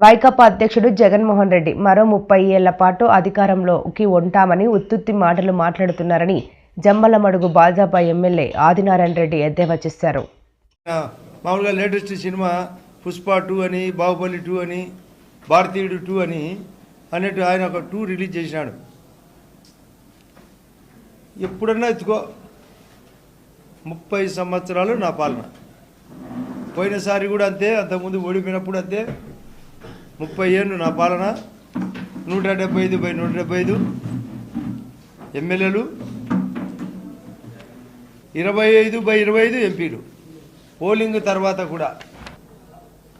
వైకాపా అధ్యక్షుడు జగన్మోహన్ రెడ్డి మరో ముప్పై ఏళ్ళ పాటు అధికారంలోకి ఉంటామని ఉత్తుత్తి మాటలు మాట్లాడుతున్నారని జమ్మలమడుగు భాజపా ఎమ్మెల్యే ఆదినారాయణ రెడ్డి ఎద్దేవా చేశారు. మామూలుగా లేటెస్ట్ సినిమా పుష్ప టూ అని బాహుబలి టూ అని భారతీయుడు టూ అని అన్నట్టు ఆయన ఒక టూ రిలీజ్ చేసినాడు. ఎప్పుడన్నా ఎత్తుకో. ముప్పై సంవత్సరాలు నా పాలన. పోయినసారి కూడా అంతే అంతకుముందు ఓడిపోయినప్పుడు అంతే. ముప్పై ఏళ్ళు నా పాలన నూట డెబ్బై ఐదు బై నూట డెబ్బై ఐదు ఎమ్మెల్యేలు ఇరవై ఐదు బై ఇరవై ఐదు ఎంపీలు. పోలింగ్ తర్వాత కూడా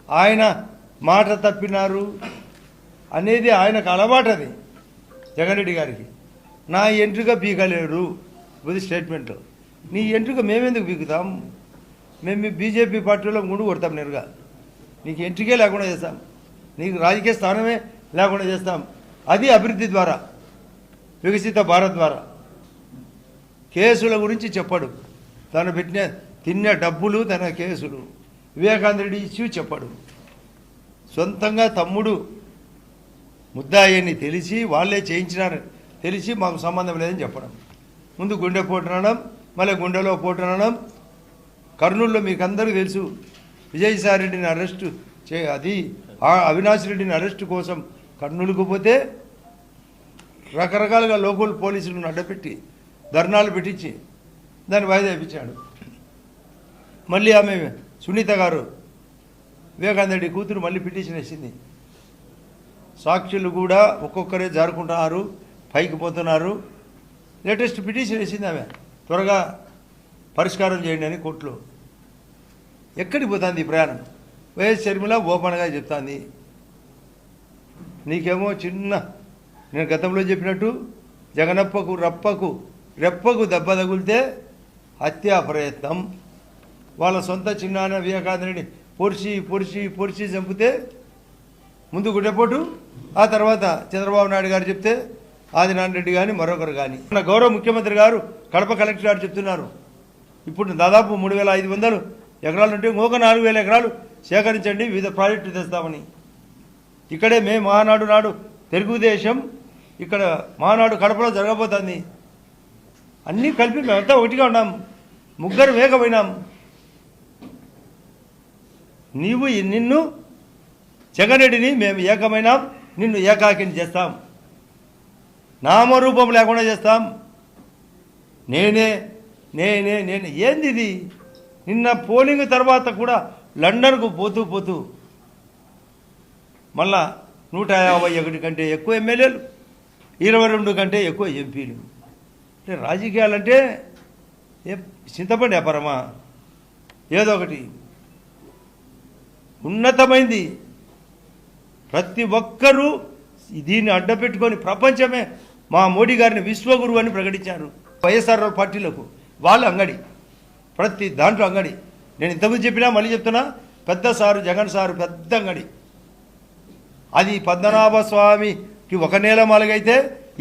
ఆయన మాట తప్పినారు అనేది ఆయనకు అలవాటు అది జగన్ రెడ్డి గారికి. నా ఎంట్రుక పీకలేరు ఇది స్టేట్మెంట్ నీ ఎంట్రుక మేమెందుకు పీకుతాం? మేము మీ బీజేపీ పార్టీలో ముందు కొడతాం నేరుగా. నీకు ఎంట్రికే లేకుండా చేస్తాం నీకు రాజకీయ స్థానమే లేకుండా చేస్తాం. అది అభివృద్ధి ద్వారా వికసిత భారత్ ద్వారా. కేసుల గురించి చెప్పడు. తను పెట్టిన తిన్న డబ్బులు తన కేసులు. వివేకానంద రెడ్డి ఇచ్చి చెప్పడు. సొంతంగా తమ్ముడు ముద్దాయని తెలిసి వాళ్ళే చేయించినారని తెలిసి మాకు సంబంధం లేదని చెప్పడం. ముందు గుండె పోటునడం మళ్ళీ గుండెలో పోటునడం కర్నూలులో మీకు అందరూ తెలుసు. విజయసాయి రెడ్డిని అరెస్టు చే అది ఆ అవినాష్ రెడ్డిని అరెస్టు కోసం కర్నూలుకు పోతే రకరకాలుగా లోకల్ పోలీసులను అడ్డపెట్టి ధర్నాలు పెట్టించి దాన్ని వాయిదా ఇప్పించాడు మళ్ళీ ఆమె సునీత గారు వివేకానంద రెడ్డి కూతురు మళ్ళీ పిటిషన్ వేసింది. సాక్షులు కూడా ఒక్కొక్కరే జారుకుంటున్నారు పైకి పోతున్నారు. లేటెస్ట్ పిటిషన్ వేసింది ఆమె. త్వరగా పరిష్కారం చేయండి అని కోర్టులో. ఎక్కడికి పోతుంది ఈ ప్రయాణం? వైఎస్ షర్మిల ఓపెన్గా చెప్తాంది. నీకేమో చిన్న నేను గతంలో చెప్పినట్టు జగనప్పకు రప్పకు రెప్పకు దెబ్బ తగిలితే హత్యా ప్రయత్నం. వాళ్ళ సొంత చిన్నాన్న వివేకానందని పొడిచి పొడిచి పొడిచి చంపితే ముందు గుడ్డపోటు ఆ తర్వాత చంద్రబాబు నాయుడు గారు చెప్తే ఆదినారాయణ రెడ్డి కానీ మరొకరు కానీ మన గౌరవ ముఖ్యమంత్రి గారు కడప కలెక్టర్ గారు చెప్తున్నారు. ఇప్పుడు దాదాపు మూడు వేల ఐదు వందలు ఎకరాలు ఉంటే ఇంకొక నాలుగు వేల ఎకరాలు సేకరించండి వివిధ ప్రాజెక్టులు తెస్తామని. ఇక్కడే మే మహానాడు నాడు తెలుగుదేశం ఇక్కడ మహానాడు కడపలో జరగబోతుంది. అన్నీ కలిపి మేమంతా ఒకటిగా ఉన్నాం. ముగ్గురు వేగపోయినాం నీవు నిన్ను జగనరెడ్డిని మేము ఏకమైనాం నిన్ను ఏకాకిని చేస్తాం. నామరూపం లేకుండా చేస్తాం. నేనే నేనే నేను. ఏంది ఇది? నిన్న పోలింగ్ తర్వాత కూడా లండన్కు పోతూ పోతూ మళ్ళా నూట యాభై ఒకటి కంటే ఎక్కువ ఎమ్మెల్యేలు ఇరవై రెండు కంటే ఎక్కువ ఎంపీలు. అంటే రాజకీయాలంటే ఏ చింతపండి వ్యాపారమా ఏదో ఒకటి. ఉన్నతమైంది. ప్రతి ఒక్కరూ దీన్ని అడ్డపెట్టుకొని ప్రపంచమే మా మోడీ గారిని విశ్వగురువు అని ప్రకటించారు. వైఎస్ఆర్ పార్టీలకు వాళ్ళు అంగడి ప్రతి దాంట్లో అంగడి. నేను ఇంతకుముందు చెప్పినా మళ్ళీ చెప్తున్నా పెద్ద సారు జగన్ సారు పెద్ద అంగడి. అది పద్మనాభ స్వామికి ఒక నేలమాలగైతే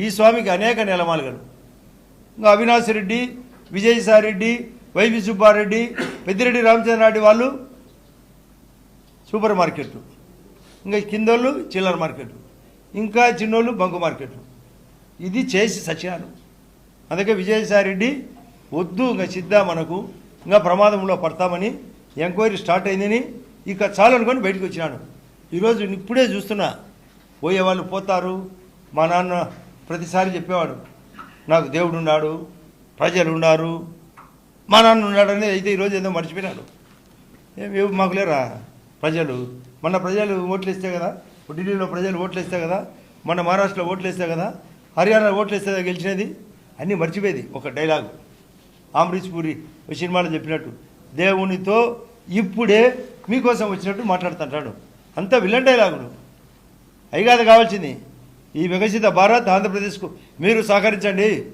ఈ స్వామికి అనేక నేలమాలగలు. ఇంకా అవినాష్ రెడ్డి విజయసాయి రెడ్డి వైవి సుబ్బారెడ్డి పెద్దిరెడ్డి రామచంద్రారెడ్డి వాళ్ళు సూపర్ మార్కెట్లు. ఇంకా కిందోళ్ళు చిల్లర మార్కెట్లు. ఇంకా చిన్నోళ్ళు బంకు మార్కెట్లు. ఇది చేసి సత్యాలు. అందుకే విజయసాయి రెడ్డి వద్దు ఇంకా సిద్ధ మనకు. ఇంకా ప్రమాదంలో పడతామని ఎంక్వైరీ స్టార్ట్ అయిందని ఇక చాలు అనుకొని బయటకు వచ్చినాను. ఈరోజు ఇప్పుడే చూస్తున్నా పోయే వాళ్ళు పోతారు మా నాన్న ప్రతిసారి చెప్పేవాడు నాకు దేవుడు ఉన్నాడు ప్రజలు ఉన్నారు మా నాన్న ఉన్నాడని అయితే ఈరోజు ఏదో మర్చిపోయినాడు. ఏం మాకు లేరా? ప్రజలు మన ప్రజలు ఓట్లు ఇస్తే కదా ఢిల్లీలో ప్రజలు ఓట్లు వేస్తే కదా మన మహారాష్ట్రలో ఓట్లు వేస్తే కదా హర్యానా ఓట్లు వేస్తే కదా గెలిచినది అన్నీ మర్చిపోయేది ఒక డైలాగు. అమరీష్ పూరి సినిమాలో చెప్పినట్టు దేవునితో ఇప్పుడే మీకోసం వచ్చినట్టు మాట్లాడుతుంటాడు. అంత విలన్ డైలాగులు అవి కాదు కావాల్సింది. ఈ వికసిత భారత్ ఆంధ్రప్రదేశ్కు మీరు సహకరించండి.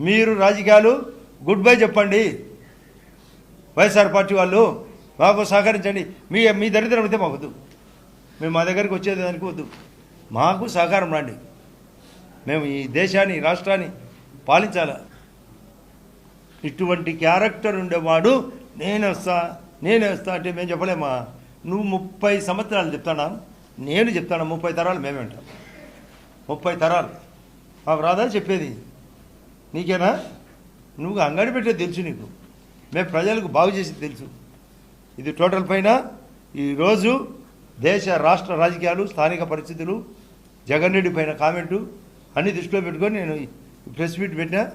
మీరు రాజకీయాలు గుడ్ బై చెప్పండి. వైఎస్ఆర్ పార్టీ వాళ్ళు మాకు సహకరించండి. మీ మీ దరిద్రం అయితే మాకు వద్దు మేము మా దగ్గరికి వచ్చేది దానికి వద్దు. మాకు సహకారం రండి. మేము ఈ దేశాన్ని రాష్ట్రాన్ని పాలించాలా? ఇటువంటి క్యారెక్టర్ ఉండేవాడు నేనేస్తా నేనేస్తా నేనే అంటే మేము చెప్పలేమా? నువ్వు ముప్పై సంవత్సరాలు చెప్తానా? నేను చెప్తాను ముప్పై తరాలు మేమే ఉంటాం. ముప్పై తరాలు? మాకు రాదా? చెప్పేది. నీకేనా? నువ్వు అంగడి పెట్టే తెలుసు నీకు. మేము ప్రజలకు బాగు చేసేది తెలుసు. ఇది టోటల్ పైన ఈరోజు దేశ రాష్ట్ర రాజకీయాలు స్థానిక పరిస్థితులు జగన్ రెడ్డి పైన కామెంటు అన్ని దృష్టిలో పెట్టుకొని నేను ప్రెస్ మీట్ పెట్టినా.